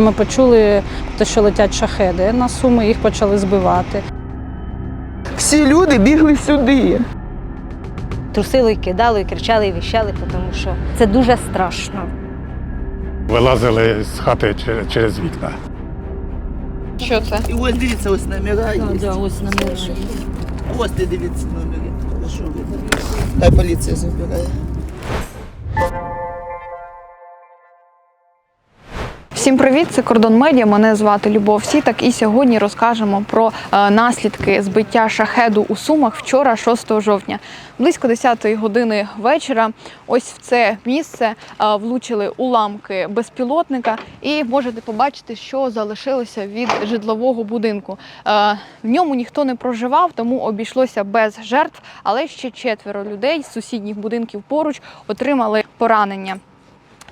Ми почули, те, що летять шахеди на суми, їх почали збивати. Всі люди бігли сюди. Трусили, кидали, кричали, і віщали, тому що це дуже страшно. Вилазили з хати через, через вікна. Що це? І ось дивіться, ось номера є. Да, ось на мене. Ось ти дивіться номери. Хай поліція забирає. Всім привіт! Це кордон медіа. Мене звати Любов Сітак. І сьогодні розкажемо про е, наслідки збиття шахеду у Сумах вчора, 6 жовтня. Близько 10-ї години вечора. Ось в це місце е, влучили уламки безпілотника, і можете побачити, що залишилося від житлового будинку. Е, в ньому ніхто не проживав, тому обійшлося без жертв, але ще четверо людей з сусідніх будинків поруч отримали поранення.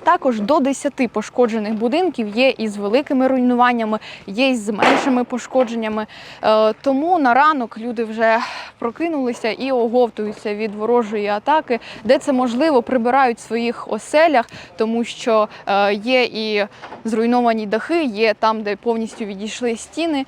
Також до 10 пошкоджених будинків є із великими руйнуваннями, є із меншими пошкодженнями. Е, Тому на ранок люди вже прокинулися і оговтуються від ворожої атаки, де це можливо, прибирають в своїх оселях, тому що е, є і зруйновані дахи, є там, де повністю відійшли стіни.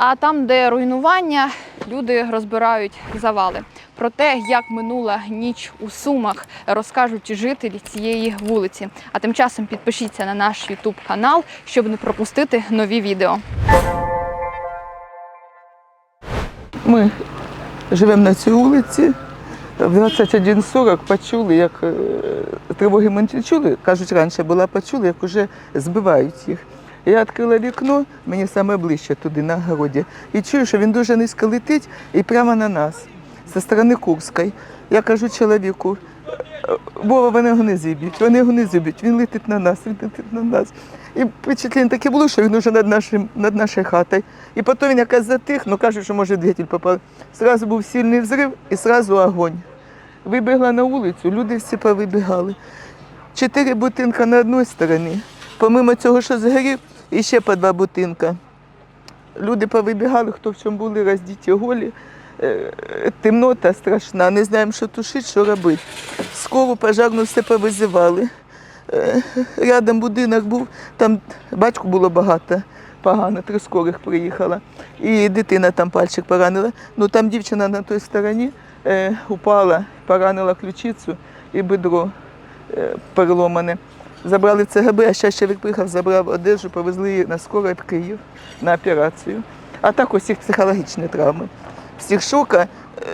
А там, де руйнування, люди розбирають завали. Про те, як минула ніч у Сумах, розкажуть жителі цієї вулиці. А тим часом підпишіться на наш YouTube канал, щоб не пропустити нові відео. Ми живемо на цій вулиці. В 21.40 почули, як е, тривоги ми не чули, кажуть, раніше була почули, як вже збивають їх. Я відкрила вікно, мені саме ближче туди, на городі, і чую, що він дуже низько летить і прямо на нас, зі сторони Курської. Я кажу чоловіку, «Е, Вова, вони його не вони його він летить на нас, він летить на нас. І впечатлення таке було, що він уже над, нашим, над нашою хатою. І потім він якось затих, ну кажуть, що може двигатель попав. Зразу був сильний взрив і зразу огонь. Вибігла на вулицю, люди всі повибігали. Чотири будинка на одній стороні. Помимо цього, що згорів, і ще по два будинка. Люди повибігали, хто в чому були, роздіті голі. Е, Темнота страшна, не знаємо, що тушити, що робити. Скору пожарну все повизивали. Е, Рядом будинок був, там батьку було багато, погано, три скорих приїхала. І дитина там пальчик поранила. Ну там дівчина на той стороні е, упала, поранила ключицю і бедро переломане. Забрали в ЦГБ, а ще чоловік приїхав, забрав одежу, повезли на скорой в Київ на операцію. А так усіх психологічні травми. Всіх шока,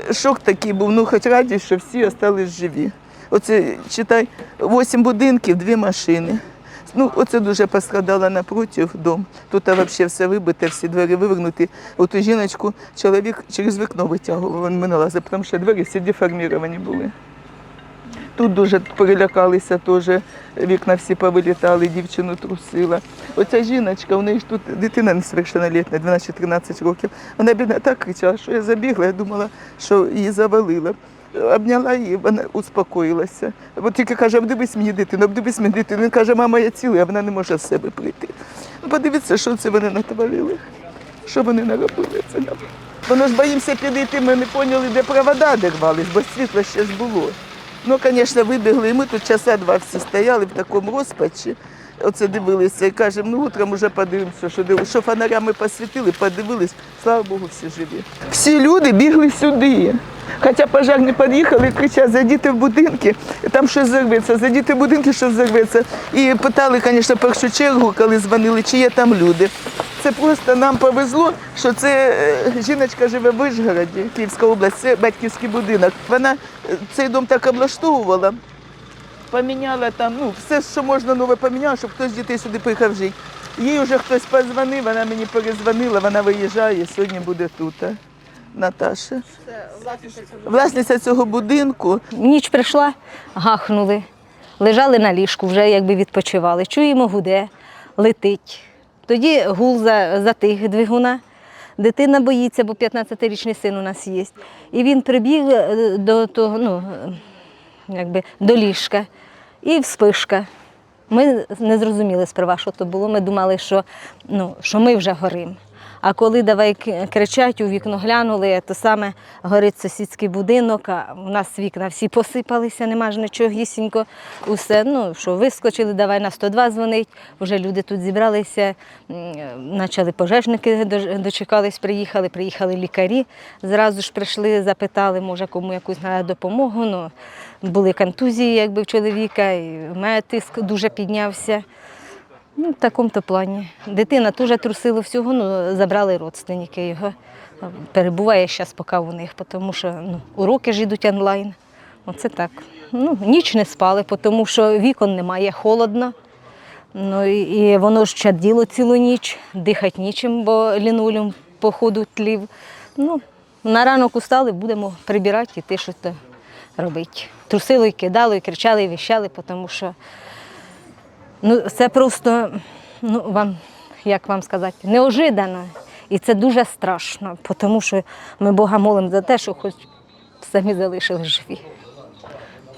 е, шок такий був, ну хоч раді, що всі залишились живі. Оце, читай, вісім будинків, дві машини. Ну, оце дуже пострадала напротив дом. Тут взагалі все вибите, всі двері вивернуті. Оту жіночку чоловік через вікно витягував, він мене лазив, тому що двері всі деформовані були. Тут дуже перелякалися теж, вікна всі повилітали, дівчину трусила. Оця жіночка, у неї ж тут дитина несовершеннолітня, 12-13 років. Вона бідна так кричала, що я забігла, я думала, що її завалило. Обняла її, вона успокоїлася. От тільки каже, обдивись мені дитину, обдивись мені дитину. Він каже, мама, я цілий, а вона не може з себе прийти. Ну, подивіться, що це вони натворили, що вони наробили це нам. Воно ж боїмося підійти, ми не поняли, де провода дервались, бо світла ще ж було. Ну, звісно, вибігли, і ми тут часа два всі стояли в такому розпачі. Оце дивилися і кажемо, ну утром вже подивимося, що дивимося. Що фонарями посвітили, подивились, слава Богу, всі живі. Всі люди бігли сюди. Хоча пожарні під'їхали кричать, зайдіть в будинки, там щось зірветься, зайдіть в будинки, щось зірветься. І питали, звісно, в першу чергу, коли дзвонили, чи є там люди. Це просто нам повезло, що це е, жіночка живе в Вишгороді, Київська область, це батьківський будинок. Вона е, цей дом так облаштовувала, поміняла там, ну, все, що можна нове поміняла, щоб хтось з дітей сюди приїхав жити. Їй вже хтось позвонив, вона мені перезвонила, вона виїжджає, сьогодні буде тут. а, Наташа. Власниця цього будинку. Ніч прийшла, гахнули, лежали на ліжку, вже якби відпочивали. Чуємо, гуде, летить. Тоді гул за, затих двигуна. Дитина боїться, бо 15-річний син у нас є. І він прибіг е, до того, ну, е, якби, до ліжка і вспишка. Ми не зрозуміли сперва, що то було. Ми думали, що, ну, що ми вже горимо. А коли давай кричать, у вікно глянули, то саме горить сусідський будинок, а у нас вікна всі посипалися, нема ж нічого гісінько. Усе, ну що, вискочили, давай на 102 дзвонить. Вже люди тут зібралися, почали пожежники дочекались, приїхали, приїхали лікарі. Зразу ж прийшли, запитали, може, кому якусь треба допомогу. Ну, були контузії, якби в чоловіка, і в мене тиск дуже піднявся. Ну, в такому-то плані. Дитина теж трусила всього, ну, забрали родственники його. Перебуває зараз поки у них, тому що ну, уроки ж йдуть онлайн. Оце так. Ну, ніч не спали, тому що вікон немає, холодно. Ну, і, воно ж чаділо цілу ніч, дихати нічим, бо лінолеум по ходу тлів. Ну, на ранок устали, будемо прибирати і те, що робити. Кидало, і кричали, віщали, тому що Ну, це просто, ну вам, як вам сказати, неожиданно. І це дуже страшно, тому що ми Бога молимо за те, що хоч самі залишились живі.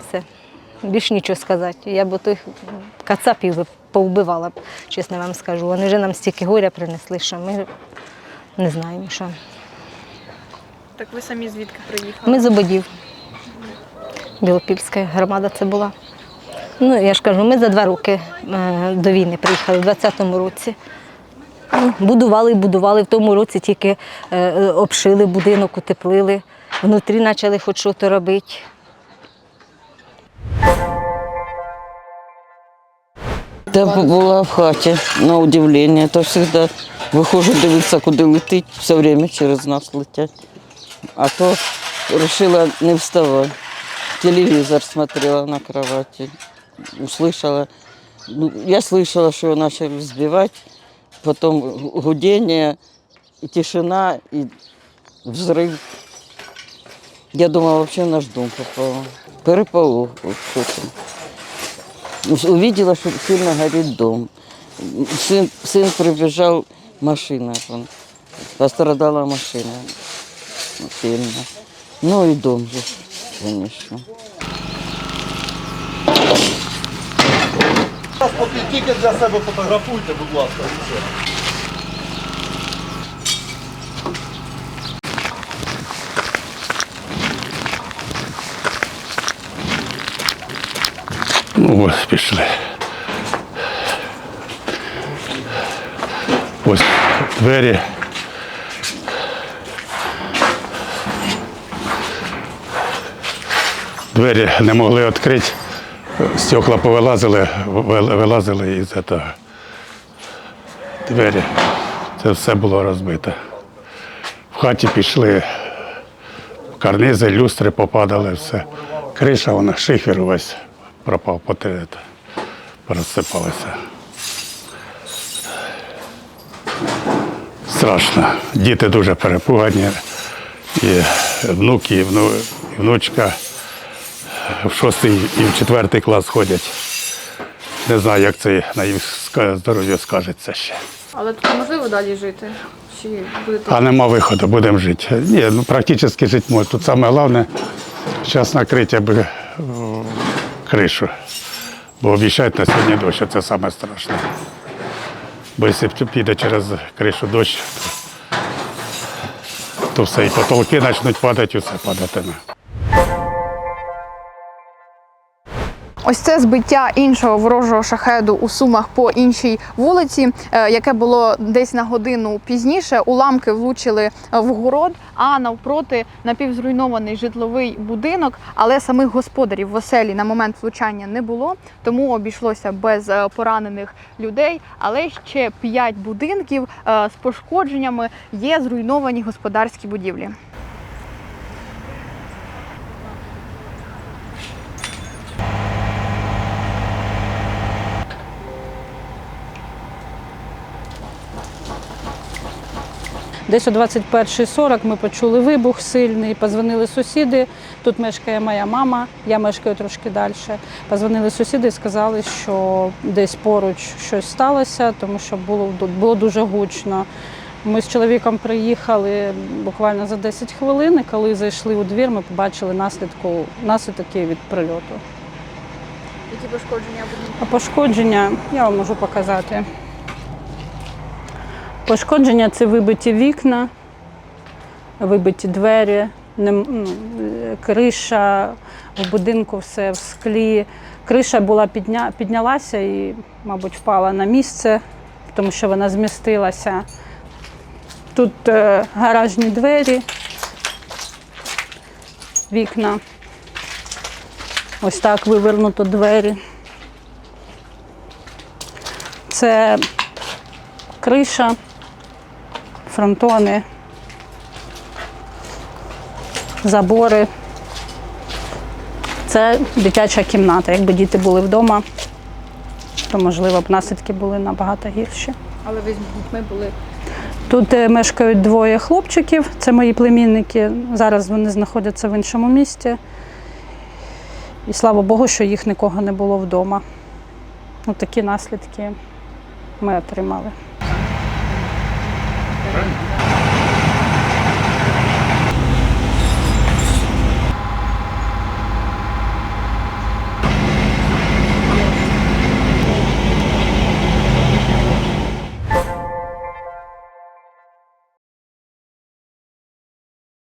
Все. Більш нічого сказати. Я б тих кацапів повбивала чесно вам скажу. Вони вже нам стільки горя принесли, що ми не знаємо, що. Так ви самі звідки приїхали? Ми з ободів. Білопільська громада це була. Ну, я ж кажу, ми за два роки е, до війни приїхали в 20-му році. Ну, Будували і будували. В тому році тільки е, обшили будинок, утеплили. Внутрі почали хоч щось робити. Та була в хаті, на удивлення. То завжди виходжу дивитися, куди летить, все время через нас летять. А то вирішила не вставати. Телевізор смотрела на кровати Услышала. Ну, я слышала, что начали сбивать, потом гудение, и тишина, и взрыв. Я думала, вообще в наш дом попало. Переполох. вот что-то. Ну, Увидела, что сильно горит дом. Сын, сын прибежал, машина, вон, пострадала машина сильно. Ну и дом же, конечно. Тільки для себе фотографуйте, будь ласка. Ну, ось пішли. Ось двері. Двері не могли відкрити. Стекла повилазили, вилазили із цього. Двері. Це все було розбите. В хаті пішли карнизи, люстри попадали, все. Криша, вона, шифер увесь пропав, потри- розсипалися. Страшно. Діти дуже перепугані. І внуки, і внучка в шостий і в четвертий клас ходять. Не знаю, як це на їх здоров'ю скажеться ще. Але тут неможливо далі жити. Чи будете А нема виходу, будемо жити. Ні, ну практично жити можна. Тут саме головне зараз накрити аби кришу. Бо обіцяють на сьогодні дощ, а це саме страшне. Бо якщо піде через кришу дощ, то, то все, і потолки почнуть падати, усе падатиме. Ось це збиття іншого ворожого шахеду у Сумах по іншій вулиці, е, яке було десь на годину пізніше. Уламки влучили в город, а навпроти напівзруйнований житловий будинок. Але самих господарів в оселі на момент влучання не було, тому обійшлося без е, поранених людей. Але ще п'ять будинків е, з пошкодженнями є зруйновані господарські будівлі. Десь о 21.40 ми почули вибух сильний, позвонили сусіди. Тут мешкає моя мама, я мешкаю трошки далі. Позвонили сусіди і сказали, що десь поруч щось сталося, тому що було, було дуже гучно. Ми з чоловіком приїхали буквально за 10 хвилин, і коли зайшли у двір, ми побачили наслідку, наслідки від прильоту. Які пошкодження будинку? А пошкодження я вам можу показати. Пошкодження це вибиті вікна, вибиті двері, ну, е, криша в будинку все в склі. Криша була підня, піднялася і, мабуть, впала на місце, тому що вона змістилася. Тут е, гаражні двері, вікна. Ось так вивернуто двері. Це криша, фронтони, забори. Це дитяча кімната. Якби діти були вдома, то можливо б наслідки були набагато гірші. Але ви з дітьми були. Тут е, мешкають двоє хлопчиків, це мої племінники. Зараз вони знаходяться в іншому місті. І слава Богу, що їх нікого не було вдома. Ну, такі наслідки ми отримали. Thank you.